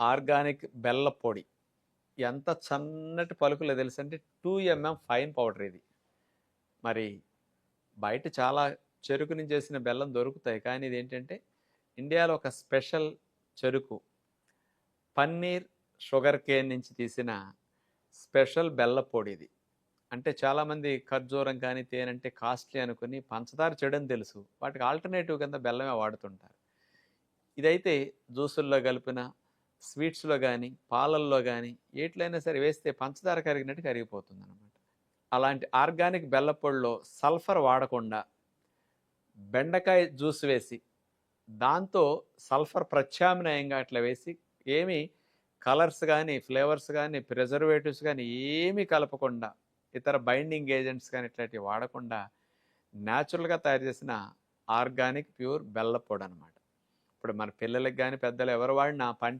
Organic బెల్ల పొడి. ఎంత సన్నటి పలుకులో తెలుసు అంటే టూ ఎంఎం ఫైన్ పౌడర్ ఇది. మరి బయట చాలా చెరుకు నుంచి చేసిన బెల్లం దొరుకుతాయి. కానీ ఇది ఏంటంటే ఇండియాలో ఒక స్పెషల్ చెరుకు. పన్నీర్ షుగర్ కేన్ నుంచి తీసిన స్పెషల్ బెల్ల పొడి ఇది. అంటే చాలామంది ఖర్జూరం కానీ తేనె అంటే కాస్ట్లీ అనుకుని పంచదార చెడని తెలుసు. వాటికి ఆల్టర్నేటివ్ కింద బెల్లమే వాడుతుంటారు. ఇదైతే జ్యూసుల్లో కలిపిన స్వీట్స్లో కానీ పాలల్లో కానీ ఏట్లైనా సరే వేస్తే పంచదార కరిగినట్టు కరిగిపోతుంది అనమాట అలాంటి ఆర్గానిక్ బెల్లపొడిలో సల్ఫర్ వాడకుండా బెండకాయ జ్యూస్ వేసి దాంతో సల్ఫర్ ప్రత్యామ్నాయంగా అట్లా వేసి ఏమి కలర్స్ కానీ ఫ్లేవర్స్ కానీ ప్రిజర్వేటివ్స్ కానీ ఏమీ కలపకుండా ఇతర బైండింగ్ ఏజెంట్స్ కానీ ఇట్లాంటివి వాడకుండా న్యాచురల్గా తయారు చేసిన ఆర్గానిక్ ప్యూర్ బెల్లపొడి అనమాట ఇప్పుడు మన పిల్లలకి కానీ పెద్దలు ఎవరు వాడినా పంట